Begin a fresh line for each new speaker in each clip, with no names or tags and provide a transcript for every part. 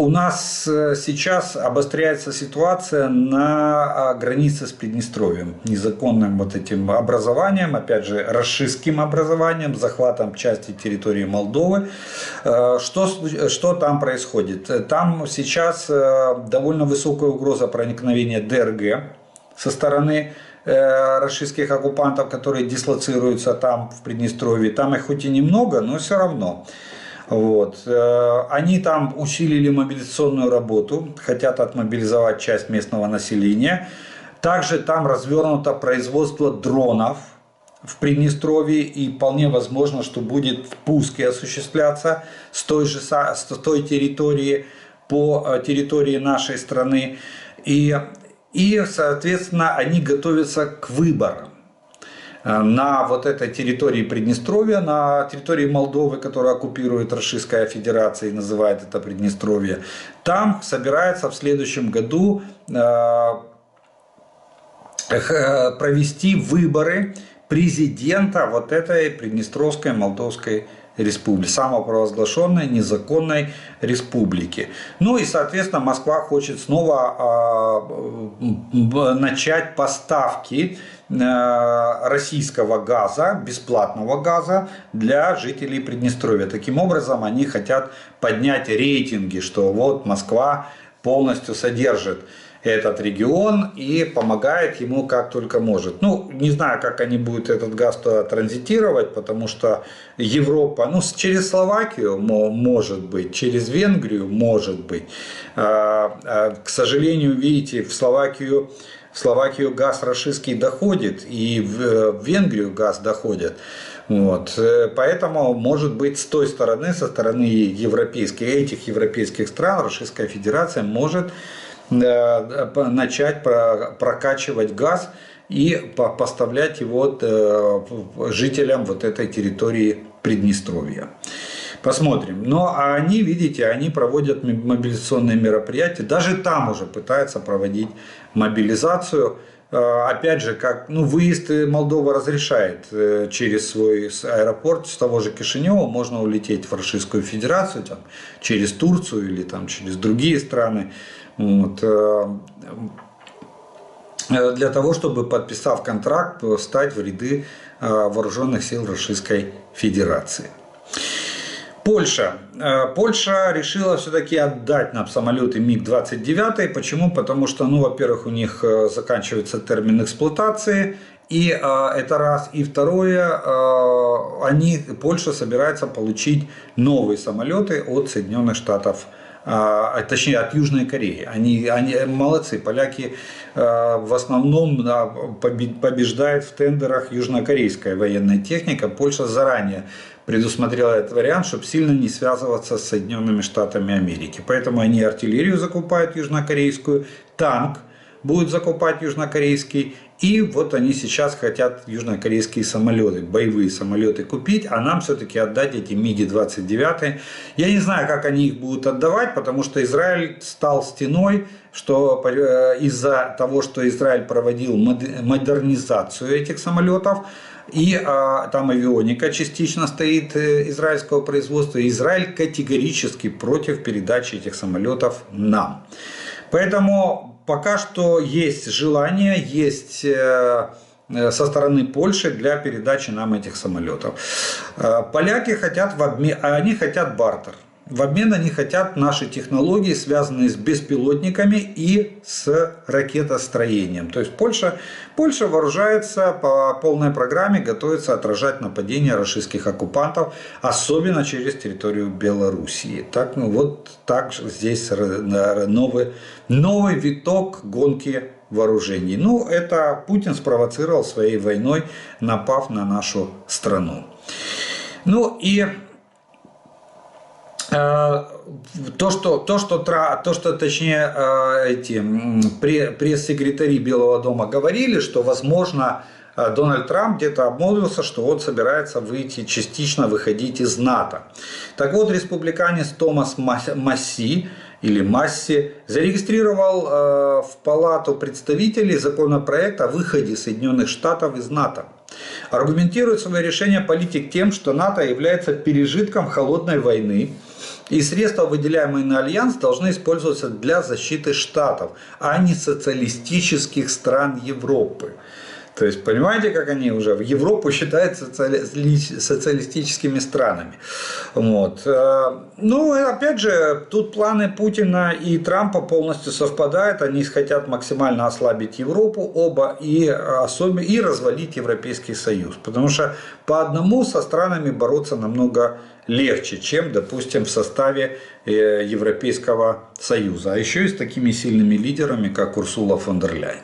У нас э, сейчас обостряется ситуация на а, границе с Приднестровьем. Незаконным вот этим образованием, опять же, расистским образованием, захватом части территории Молдовы. Э, что, что там происходит? Там сейчас э, довольно высокая угроза проникновения ДРГ со стороны расистских оккупантов, которые дислоцируются там в Приднестровье. Там их хоть и немного, но все равно. Вот. Э, они там усилили мобилизационную работу, хотят отмобилизовать часть местного населения. Также там развернуто производство дронов в Приднестровье и вполне возможно, что будет пуски осуществляться с той же с той территории по э, территории нашей страны. И, и соответственно, они готовятся к выборам. Э, на вот этой территории Приднестровья, на территории Молдовы, которую оккупирует Российская Федерация и называет это Приднестровье, там собирается в следующем году э, э, провести выборы президента вот этой Приднестровской Молдовской республики, самопровозглашенной незаконной республики. Ну и, соответственно, Москва хочет снова начать поставки российского газа, бесплатного газа для жителей Приднестровья. Таким образом, они хотят поднять рейтинги, что вот Москва полностью содержит этот регион и помогает ему как только может. Ну, не знаю, как они будут этот газ туда транзитировать, потому что Европа, ну, через Словакию может быть, через Венгрию может быть. А, а, к сожалению, видите, в Словакию в Словакию газ российский доходит, и в Венгрию газ доходит. Вот. Э, поэтому, может быть, с той стороны, со стороны европейских, этих европейских стран, Российская Федерация может э, начать прокачивать газ и поставлять его э, жителям вот этой территории Приднестровья. Посмотрим. Но они, видите, они проводят мобилизационные мероприятия. Даже там уже пытаются проводить мобилизацию. Э, опять же, как ну, выезд Молдова разрешает э, через свой аэропорт с того же Кишинева можно улететь в Российскую Федерацию там, через Турцию или там, через другие страны. Вот э, для того, чтобы, подписав контракт, встать в ряды вооруженных сил Российской Федерации. Польша. Э, Польша решила все-таки отдать нам самолеты МиГ-29. Почему? Потому что, ну, во-первых, у них э, заканчивается термин эксплуатации, и э, это раз. И второе, э, они, Польша собирается получить новые самолеты от Соединенных Штатов а, точнее от Южной Кореи. Они, они молодцы, поляки э, в основном побеждают в тендерах южнокорейская военная техника. Польша заранее предусмотрела этот вариант, чтобы сильно не связываться с Соединенными Штатами Америки. Поэтому они артиллерию закупают южнокорейскую, танк будут закупать южнокорейский, и вот они сейчас хотят южнокорейские самолеты, боевые самолеты купить, а нам все-таки отдать эти МиГи-29. Я не знаю, как они их будут отдавать, потому что Израиль стал стеной, что э, из-за того, что Израиль проводил модернизацию этих самолетов, и а, там авионика частично стоит э, израильского производства. Израиль категорически против передачи этих самолетов нам. Поэтому пока что есть желание, есть э, э, со стороны Польши для передачи нам этих самолетов. Поляки хотят в обмен, они хотят бартер. В обмен они хотят наши технологии, связанные с беспилотниками и с ракетостроением. То есть Польша, Польша вооружается по полной программе, готовится отражать нападения российских оккупантов, особенно через территорию Белоруссии. Так, ну, вот так здесь новый, новый виток гонки вооружений. Ну, это Путин спровоцировал своей войной, напав на нашу страну. Ну и то, что, то, что, то, что точнее, э, эти пресс-секретари Белого дома говорили, что, возможно, э, Дональд Трамп где-то обмолвился, что вот собирается выйти, частично выходить из НАТО. Так вот, республиканец Томас Масси или Масси зарегистрировал в Палату представителей законопроект о выходе Соединенных Штатов из НАТО. Аргументирует свое решение политик тем, что НАТО является пережитком холодной войны – И средства, выделяемые на альянс, должны использоваться для защиты штатов, а не социалистических стран Европы. То есть, понимаете, как они уже в Европу считают социали- социалистическими странами. Вот. Э, Ну, опять же, тут планы Путина и Трампа полностью совпадают. Они хотят максимально ослабить Европу оба и, особенно, и развалить Европейский Союз. Потому что по одному со странами бороться намного легче, чем, допустим, в составе э, Европейского Союза. А еще и с такими сильными лидерами, как Урсула фон дер Ляйен.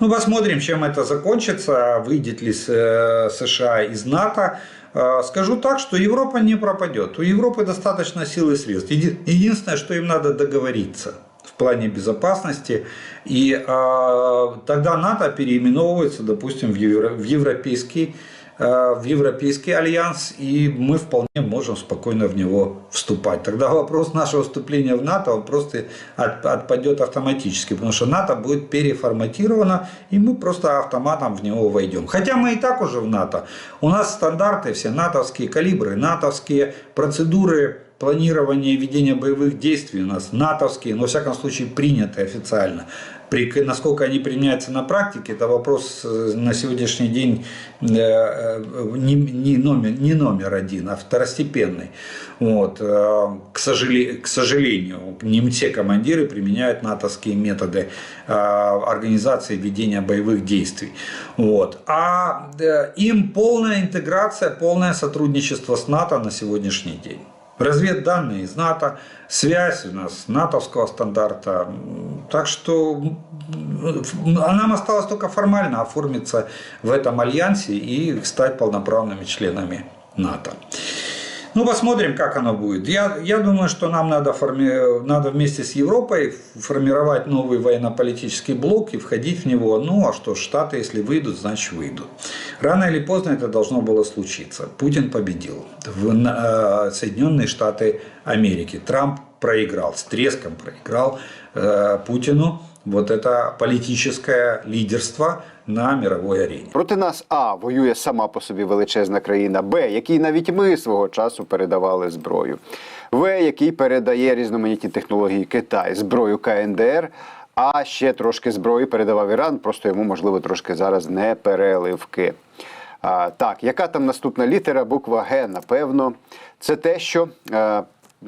Ну, посмотрим, чем это закончится, выйдет ли э, США из НАТО. Э, Скажу так, что Европа не пропадет. У Европы достаточно сил и средств. Еди- Единственное, что им надо договориться в плане безопасности. И э, тогда НАТО переименовывается, допустим, в, Евро- в европейский в Европейский альянс, и мы вполне можем спокойно в него вступать. Тогда вопрос нашего вступления в НАТО просто от- отпадет автоматически, потому что НАТО будет переформатировано, и мы просто автоматом в него войдем. Хотя мы и так уже в НАТО. У нас стандарты все натовские, калибры натовские, процедуры планирования и ведения боевых действий у нас натовские, но во всяком случае приняты официально. При, насколько они применяются на практике, это вопрос э, на сегодняшний день э, э, не, не, номер, не номер один, а второстепенный. Вот. К, сожале- к сожалению, не все командиры применяют натовские методы организации ведения боевых действий. Вот. А им полная интеграция, полное сотрудничество с НАТО на сегодняшний день. Разведданные из НАТО, связь у нас натовского стандарта. Так что нам осталось только формально оформиться в этом альянсе и стать полноправными членами НАТО. Ну, посмотрим, как оно будет. Я, я думаю, что нам надо, форми... надо вместе с Европой формировать новый военно-политический блок и входить в него. Ну, а что, Штаты, если выйдут, значит выйдут. Рано или поздно это должно было случиться. Путин победил. В, э, Соединенные Штаты Америки. Трамп проиграл, с треском проиграл э, Путину вот это политическое лидерство на мировой арене.
Проти нас А воює сама по собі величезна країна, Б, якій навіть ми свого часу передавали зброю, В, який передає різноманітні технології Китай, зброю КНДР. А ще трошки зброї передавав Іран, просто йому можливо трошки зараз не переливки. А, так, яка там наступна літера? Буква Г, напевно, це те, що.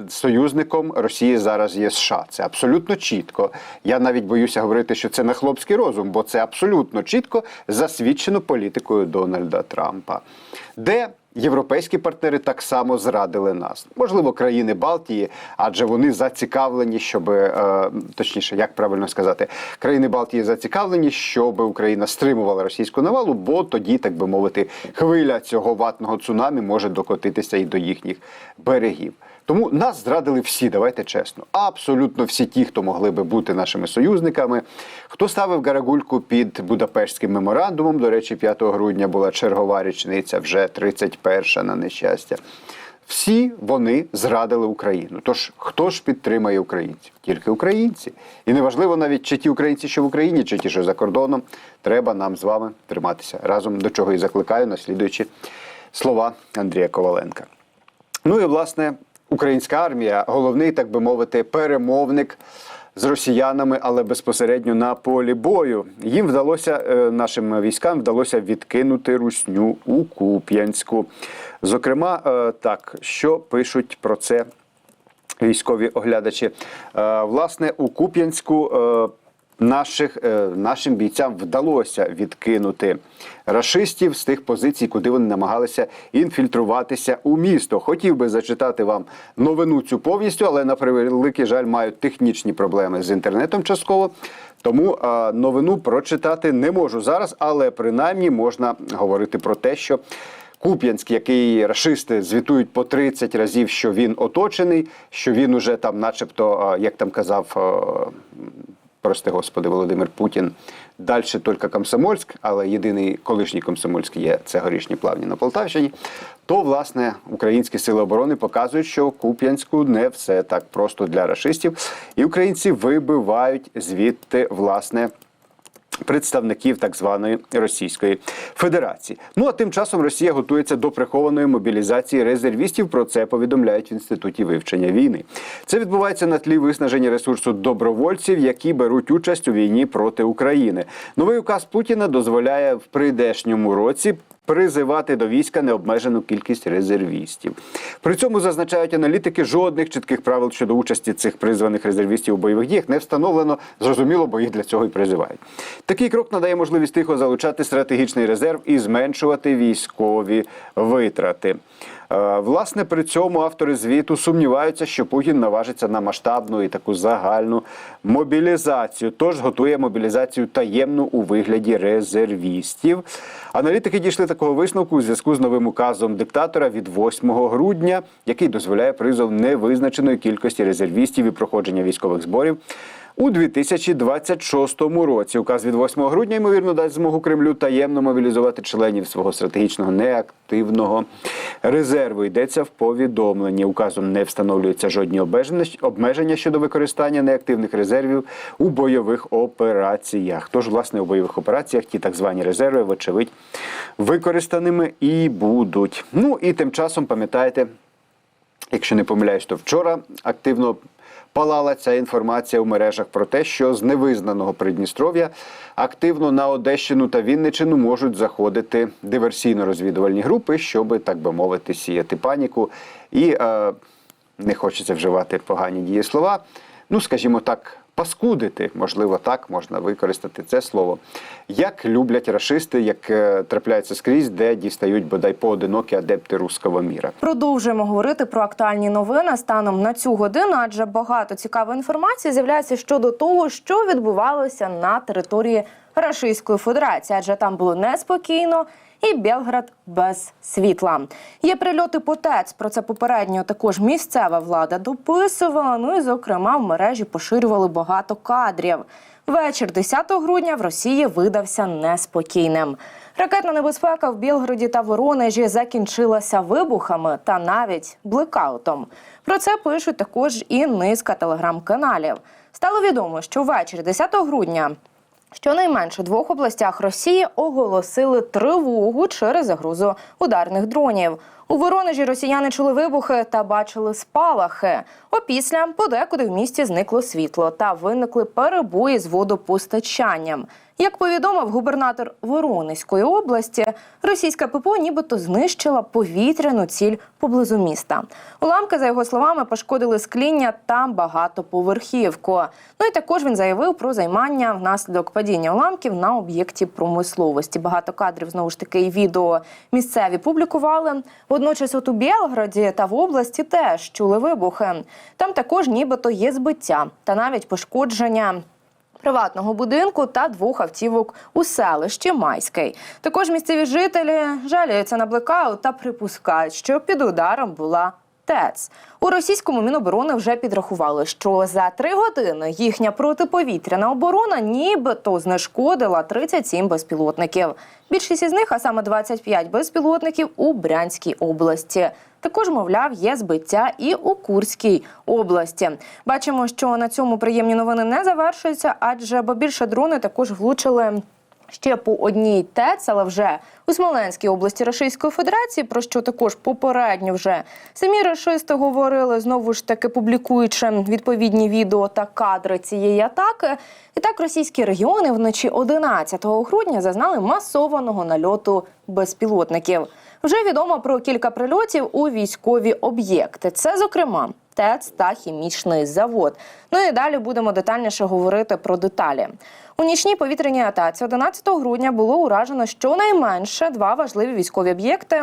Союзником Росії зараз є США. Це абсолютно чітко. Я навіть боюся говорити, що це на хлопський розум, бо це абсолютно чітко засвідчено політикою Дональда Трампа, де європейські партнери так само зрадили нас. Можливо, країни Балтії, адже вони зацікавлені, щоб е, точніше, як правильно сказати, країни Балтії зацікавлені, щоб Україна стримувала російську навалу, бо тоді, так би мовити, хвиля цього ватного цунамі може докотитися і до їхніх берегів. Тому нас зрадили всі, давайте чесно. Абсолютно всі ті, хто могли би бути нашими союзниками. Хто ставив гарагульку під Будапештським меморандумом. До речі, 5 грудня була чергова річниця, вже 31 на нещастя. Всі вони зрадили Україну. Тож хто ж підтримає українців? Тільки українці. І неважливо навіть чи ті українці, що в Україні, чи ті, що за кордоном, треба нам з вами триматися разом, до чого і закликаю, наслідуючи слова Андрія Коваленка. Ну і власне українська армія, головний, так би мовити, перемовник з росіянами, але безпосередньо на полі бою. Їм вдалося е, нашим військам вдалося відкинути русню у Куп'янську. Зокрема, е, так що пишуть про це військові оглядачі. Е, Власне, у Куп'янську наших, е, нашим бійцям вдалося відкинути рашистів з тих позицій, куди вони намагалися інфільтруватися у місто. Хотів би зачитати вам новину цю повністю, але на превеликий жаль мають технічні проблеми з інтернетом частково. Тому новину прочитати не можу зараз, але принаймні можна говорити про те, що Куп'янськ, який рашисти звітують по 30 разів, що він оточений, що він уже там, начебто, як там казав. Прости господи, Володимир Путін. Далі тільки Комсомольськ, але єдиний колишній Комсомольськ є це горішні плавні на Полтавщині. То, власне, українські сили оборони показують, що Куп'янську не все так просто для рашистів, і українці вибивають звідти, власне, представників так званої Російської Федерації. Ну а тим часом Росія готується до прихованої мобілізації резервістів. Про це повідомляють в інституті вивчення війни. Це відбувається на тлі виснаження ресурсу добровольців, які беруть участь у війні проти України. Новий указ Путіна дозволяє в прийдешньому році. Призивати до війська необмежену кількість резервістів. При цьому зазначають аналітики, жодних чітких правил щодо участі цих призваних резервістів у бойових діях не встановлено. Зрозуміло, бо їх для цього і призивають. Такий крок надає можливість тихо залучати стратегічний резерв і зменшувати військові витрати. Е, Власне, при цьому автори звіту сумніваються, що Путін наважиться на масштабну і таку загальну мобілізацію. Тож готує мобілізацію таємну у вигляді резервістів. Аналітики дійшли такого висновку у зв'язку з новим указом диктатора від 8 грудня, який дозволяє призов невизначеної кількості резервістів і проходження військових зборів. У 2026 році указ від 8 грудня ймовірно дасть змогу Кремлю таємно мобілізувати членів свого стратегічного неактивного резерву. Йдеться в повідомленні. Указом не встановлюються жодні обмеження- щодо використання неактивних резервів у бойових операціях. Тож, власне, у бойових операціях ті так звані резерви, вочевидь, використаними і будуть. Ну і тим часом пам'ятаєте, Якщо не помиляюсь, то вчора активно палала ця інформація у мережах про те, що з невизнаного Придністров'я активно на Одещину та Вінничину можуть заходити диверсійно-розвідувальні групи, щоб, так би мовити, сіяти паніку. І е, не хочеться вживати погані дієслова. Ну, скажімо так, паскудити, можливо, так можна використати це слово. Як люблять рашисти, як е, трапляється скрізь, де дістають бодай поодинокі адепти руского міра.
Продовжуємо говорити про актуальні новини станом на цю годину, адже багато цікавої інформації з'являється щодо того, що відбувалося на території Російської Федерації, адже там було неспокійно. І Белград без світла. Є прильоти по ТЕЦ. Про це попередньо також місцева влада дописувала. Ну і зокрема в мережі поширювали багато кадрів. Вечір 10 грудня в Росії видався неспокійним. Ракетна небезпека в Білгороді та Воронежі закінчилася вибухами та навіть блекаутом. Про це пишуть також і низка телеграм-каналів. Стало відомо, що ввечері 10 грудня Щонайменше двох областях Росії оголосили тривогу через загрозу ударних дронів. У Воронежі росіяни чули вибухи та бачили спалахи. Опісля подекуди в місті зникло світло та виникли перебої з водопостачанням. Як повідомив губернатор Воронезької області, російська ППО нібито знищила повітряну ціль поблизу міста. Уламки, за його словами, пошкодили скління та багатоповерхівку. Ну і також він заявив про займання внаслідок падіння уламків на об'єкті промисловості. Багато кадрів знову ж таки і відео місцеві публікували. Водночас, от у Білгороді та в області теж чули вибухи. Там також нібито є збиття та навіть пошкодження приватного будинку та двох автівок у селищі Майський. Також місцеві жителі жаліються на блекаут та припускають, що під ударом була. ТЕЦ у російському міноборони вже підрахували, що за три години їхня протиповітряна оборона нібито знешкодила 37 безпілотників. Більшість із них, а саме 25 безпілотників, у Брянській області. Також, мовляв, є збиття і у Курській області. Бачимо, що на цьому приємні новини не завершуються, адже бо більше дрони також влучили. Ще по одній ТЕЦ, але вже у Смоленській області Російської Федерації, про що також попередньо вже самі рашисти говорили, знову ж таки публікуючи відповідні відео та кадри цієї атаки. І так російські регіони вночі 11 грудня зазнали масованого нальоту безпілотників. Вже відомо про кілька прильотів у військові об'єкти. Це, зокрема, ТЕЦ та хімічний завод. Ну і далі будемо детальніше говорити про деталі. У нічній повітряній атаці 11 грудня було уражено щонайменше два важливі військові об'єкти.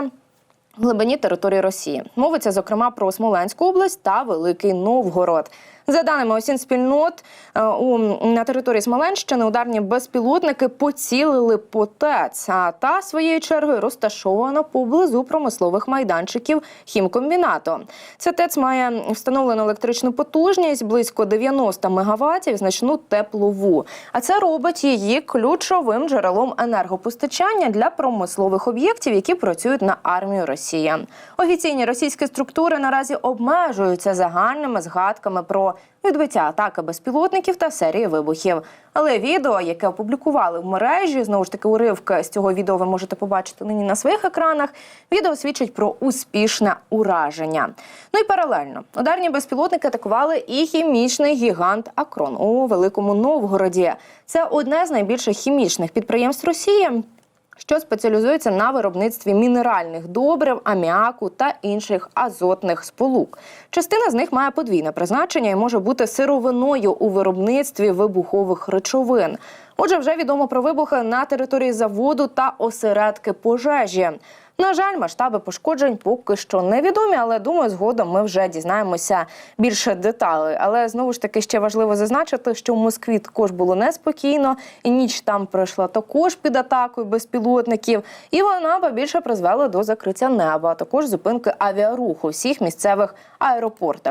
в Глибині території Росії мовиться зокрема про Смоленську область та Великий Новгород. За даними осін спільнот е, у на території Смоленщини ударні безпілотники поцілили по ТЕЦ, а та своєю чергою розташована поблизу промислових майданчиків хімкомбінату. Ця ТЕЦ має встановлену електричну потужність близько 90 МВт, значну теплову. А це робить її ключовим джерелом енергопостачання для промислових об'єктів, які працюють на армію Росії. Офіційні російські структури наразі обмежуються загальними згадками про відбиття атаки безпілотників та серії вибухів. Але відео, яке опублікували в мережі, знову ж таки, уривки з цього відео ви можете побачити нині на своїх екранах. Відео свідчить про успішне ураження. Ну і паралельно ударні безпілотники атакували і хімічний гігант Акрон у Великому Новгороді. Це одне з найбільших хімічних підприємств Росії що спеціалізується на виробництві мінеральних добрив, аміаку та інших азотних сполук. Частина з них має подвійне призначення і може бути сировиною у виробництві вибухових речовин. Отже, вже відомо про вибухи на території заводу та осередки пожежі. На жаль, масштаби пошкоджень поки що невідомі, але думаю, згодом ми вже дізнаємося більше деталей. Але знову ж таки ще важливо зазначити, що в Москві також було неспокійно, і ніч там пройшла також під атакою безпілотників, і вона більше призвела до закриття неба, а також зупинки авіаруху всіх місцевих аеропортах.